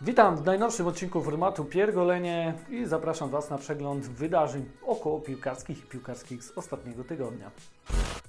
Witam w najnowszym odcinku formatu Piergolenie i zapraszam Was na przegląd wydarzeń około piłkarskich i piłkarskich z ostatniego tygodnia.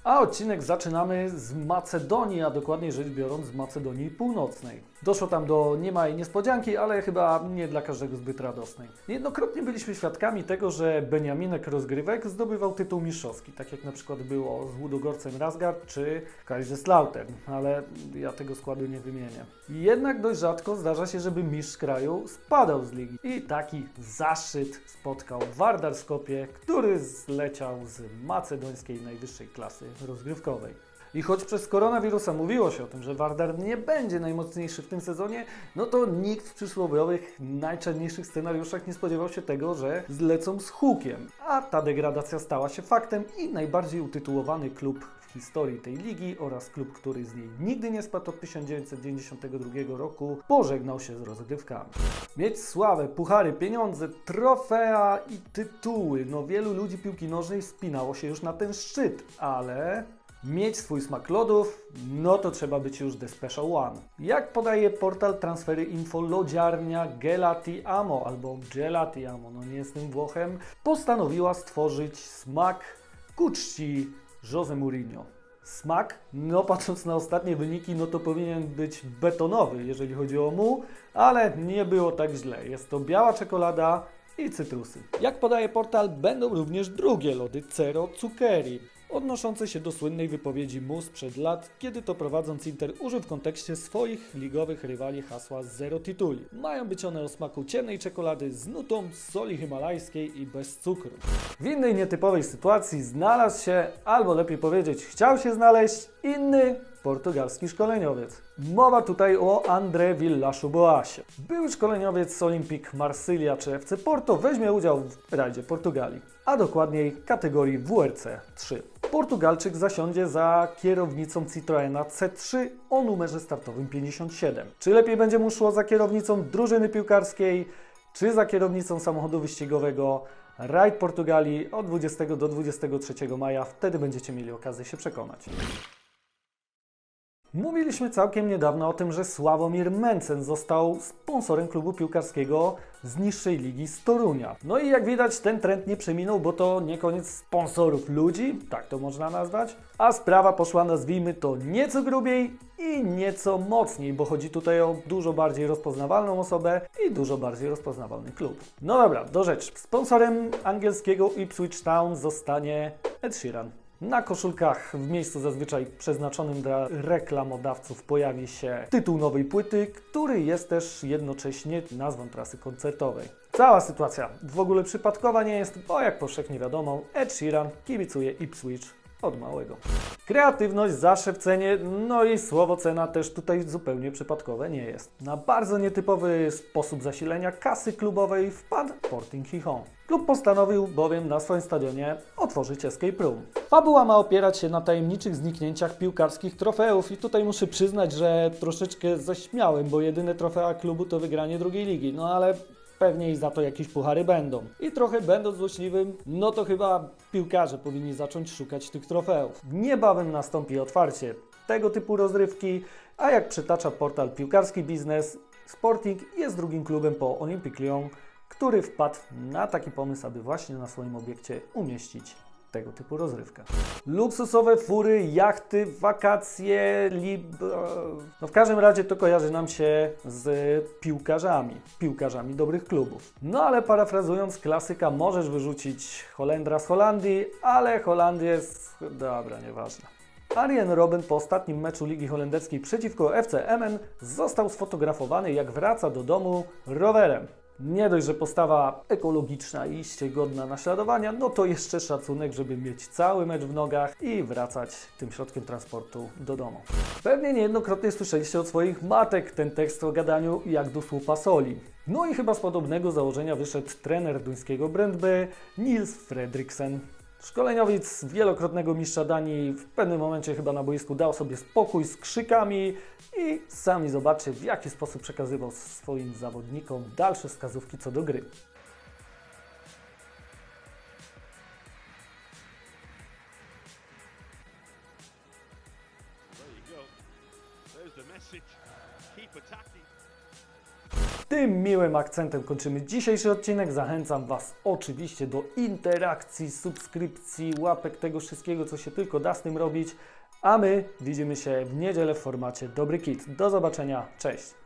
A odcinek zaczynamy z Macedonii, a dokładniej rzecz biorąc z Macedonii Północnej. Doszło tam do niemałej niespodzianki, ale chyba nie dla każdego zbyt radosnej. Niejednokrotnie byliśmy świadkami tego, że Beniaminek Rozgrywek zdobywał tytuł mistrzowski, tak jak na przykład było z Łudogorcem Razgard czy Kaiserslautern, ale ja tego składu nie wymienię. Jednak dość rzadko zdarza się, żeby mistrz kraju spadał z ligi. I taki zaszczyt spotkał Wardar Skopie, który zleciał z macedońskiej najwyższej klasy rozgrywkowej. I choć przez koronawirusa mówiło się o tym, że Wardar nie będzie najmocniejszy w tym sezonie, no to nikt w przysłowiowych, najczarniejszych scenariuszach nie spodziewał się tego, że zlecą z hukiem. A ta degradacja stała się faktem i najbardziej utytułowany klub w historii tej ligi oraz klub, który z niej nigdy nie spadł od 1992 roku, pożegnał się z rozgrywkami. Mieć sławę, puchary, pieniądze, trofea i tytuły. No wielu ludzi piłki nożnej wspinało się już na ten szczyt, ale mieć swój smak lodów, no to trzeba być już The Special One. Jak podaje portal Transfery Info, lodziarnia Gelati Amo albo Gelati Amo, no nie jestem Włochem, postanowiła stworzyć smak ku czci Jose Mourinho. Smak, no patrząc na ostatnie wyniki, no to powinien być betonowy, jeżeli chodzi o mu, ale nie było tak źle. Jest to biała czekolada i cytrusy. Jak podaje portal, będą również drugie lody Cero Zuccheri, odnoszące się do słynnej wypowiedzi mu sprzed lat, kiedy to prowadząc Inter użył w kontekście swoich ligowych rywali hasła zero tituli. Mają być one o smaku ciemnej czekolady z nutą soli himalajskiej i bez cukru. W innej nietypowej sytuacji znalazł się, albo lepiej powiedzieć, chciał się znaleźć inny portugalski szkoleniowiec. Mowa tutaj o André Villaszu Boasie. Były szkoleniowiec z Olympic Marsylia czy FC Porto weźmie udział w rajdzie Portugalii, a dokładniej kategorii WRC 3. Portugalczyk zasiądzie za kierownicą Citroena C3 o numerze startowym 57. Czy lepiej będzie mu szło za kierownicą drużyny piłkarskiej, czy za kierownicą samochodu wyścigowego? Rajd Portugalii od 20 do 23 maja, wtedy będziecie mieli okazję się przekonać. Mówiliśmy całkiem niedawno o tym, że Sławomir Mencen został sponsorem klubu piłkarskiego z niższej ligi z Torunia. No i jak widać ten trend nie przeminął, bo to nie koniec sponsorów ludzi, tak to można nazwać, a sprawa poszła nazwijmy to nieco grubiej i nieco mocniej, bo chodzi tutaj o dużo bardziej rozpoznawalną osobę i dużo bardziej rozpoznawalny klub. No dobra, do rzeczy. Sponsorem angielskiego Ipswich Town zostanie Ed Sheeran. Na koszulkach w miejscu zazwyczaj przeznaczonym dla reklamodawców pojawi się tytuł nowej płyty, który jest też jednocześnie nazwą trasy koncertowej. Cała sytuacja w ogóle przypadkowa nie jest, bo jak powszechnie wiadomo, Ed Sheeran kibicuje Ipswich od małego. Kreatywność zawsze w cenie, no i słowo cena też tutaj zupełnie przypadkowe nie jest. Na bardzo nietypowy sposób zasilenia kasy klubowej wpadł Sporting Gijón. Klub postanowił bowiem na swoim stadionie otworzyć escape room. Fabuła ma opierać się na tajemniczych zniknięciach piłkarskich trofeów i tutaj muszę przyznać, że troszeczkę zaśmiałem, bo jedyne trofea klubu to wygranie drugiej ligi, no ale pewnie i za to jakieś puchary będą. I trochę będąc złośliwym, no to chyba piłkarze powinni zacząć szukać tych trofeów. Niebawem nastąpi otwarcie tego typu rozrywki, a jak przytacza portal Piłkarski Biznes, Sporting jest drugim klubem po Olympique Lyon, który wpadł na taki pomysł, aby właśnie na swoim obiekcie umieścić tego typu rozrywkę. Luksusowe fury, jachty, wakacje, lib... No w każdym razie to kojarzy nam się z piłkarzami, piłkarzami dobrych klubów. No ale parafrazując klasyka, możesz wyrzucić Holendra z Holandii, ale Holandia jest... dobra, nieważne. Arjen Robben po ostatnim meczu Ligi Holenderskiej przeciwko FC Emmen został sfotografowany jak wraca do domu rowerem. Nie dość, że postawa ekologiczna i iście godna naśladowania, no to jeszcze szacunek, żeby mieć cały mecz w nogach i wracać tym środkiem transportu do domu. Pewnie niejednokrotnie słyszeliście od swoich matek ten tekst o gadaniu jak do słupa soli. No i chyba z podobnego założenia wyszedł trener duńskiego Brøndby Nils Fredriksen. Szkoleniowiec wielokrotnego mistrza Danii w pewnym momencie chyba na boisku dał sobie spokój z krzykami i sami zobaczcie w jaki sposób przekazywał swoim zawodnikom dalsze wskazówki co do gry. There you go. There's the message. Keep attacking. Tym miłym akcentem kończymy dzisiejszy odcinek. Zachęcam Was oczywiście do interakcji, subskrypcji, łapek, tego wszystkiego, co się tylko da z tym robić. A my widzimy się w niedzielę w formacie Dobry Kit. Do zobaczenia, cześć!